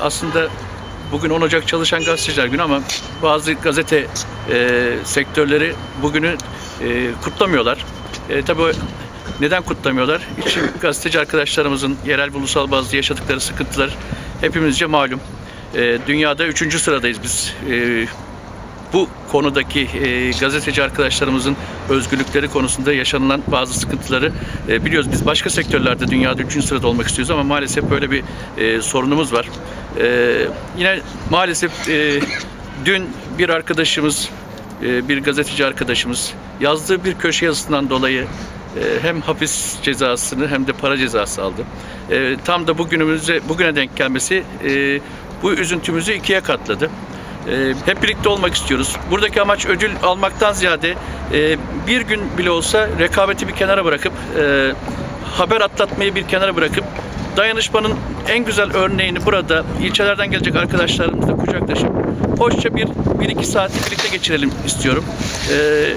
Aslında bugün 10 Ocak Çalışan Gazeteciler Günü ama bazı gazete e, sektörleri bugünü e, kutlamıyorlar. E, tabii neden kutlamıyorlar? İçin gazeteci arkadaşlarımızın yerel ve ulusal bazda yaşadıkları sıkıntılar hepimizce malum. E, dünyada üçüncü sıradayız biz. E, bu konudaki e, gazeteci arkadaşlarımızın özgürlükleri konusunda yaşanılan bazı sıkıntıları e, biliyoruz. Biz başka sektörlerde dünyada üçüncü sırada olmak istiyoruz ama maalesef böyle bir e, sorunumuz var. E, yine maalesef e, dün bir arkadaşımız, e, bir gazeteci arkadaşımız yazdığı bir köşe yazısından dolayı e, hem hapis cezasını hem de para cezası aldı. E, tam da bugünümüze bugüne denk gelmesi e, bu üzüntümüzü ikiye katladı. Ee, hep birlikte olmak istiyoruz. Buradaki amaç ödül almaktan ziyade e, bir gün bile olsa rekabeti bir kenara bırakıp e, haber atlatmayı bir kenara bırakıp dayanışmanın en güzel örneğini burada ilçelerden gelecek arkadaşlarımızla kucaklaşıp hoşça bir, bir iki saati birlikte geçirelim istiyorum. Ee,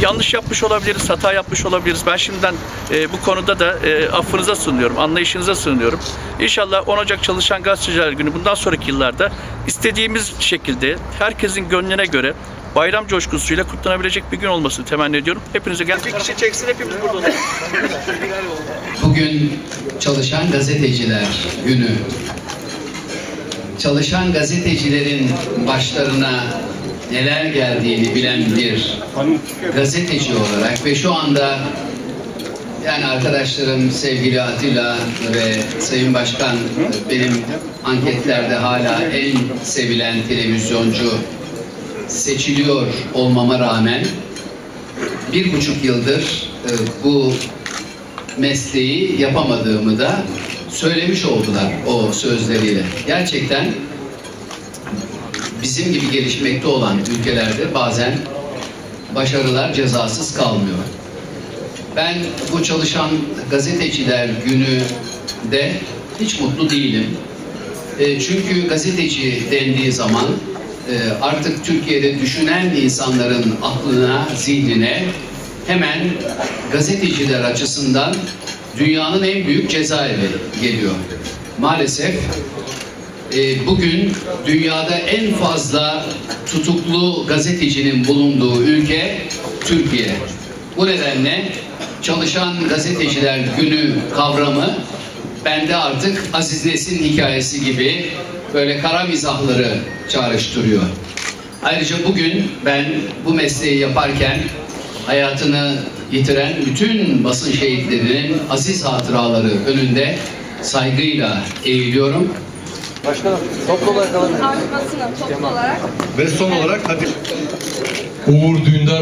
yanlış yapmış olabiliriz, hata yapmış olabiliriz. Ben şimdiden e, bu konuda da e, affınıza sığınıyorum, anlayışınıza sığınıyorum. İnşallah 10 Ocak Çalışan Gazeteciler Günü bundan sonraki yıllarda istediğimiz şekilde herkesin gönlüne göre bayram coşkusuyla kutlanabilecek bir gün olmasını temenni ediyorum. Hepinize gel. Bir kişi çeksin hepimiz burada olalım. Bugün Çalışan Gazeteciler Günü. Çalışan gazetecilerin başlarına neler geldiğini bilen bir gazeteci olarak ve şu anda yani arkadaşlarım sevgili Atilla ve Sayın Başkan benim anketlerde hala en sevilen televizyoncu seçiliyor olmama rağmen bir buçuk yıldır e, bu mesleği yapamadığımı da söylemiş oldular o sözleriyle. Gerçekten bizim gibi gelişmekte olan ülkelerde bazen başarılar cezasız kalmıyor. Ben bu çalışan gazeteciler günü de hiç mutlu değilim. E, çünkü gazeteci dendiği zaman e, artık Türkiye'de düşünen insanların aklına, zihnine hemen gazeteciler açısından dünyanın en büyük cezaevi geliyor. Maalesef e, bugün dünyada en fazla tutuklu gazetecinin bulunduğu ülke Türkiye. Bu nedenle Çalışan Gazeteciler Günü kavramı bende artık Aziz Nesin hikayesi gibi böyle kara mizahları çağrıştırıyor. Ayrıca bugün ben bu mesleği yaparken hayatını yitiren bütün basın şehitlerinin aziz hatıraları önünde saygıyla eğiliyorum. Başkanım toplu olarak alabilir artmasını toplu olarak Ve son olarak hadi. Uğur Dündar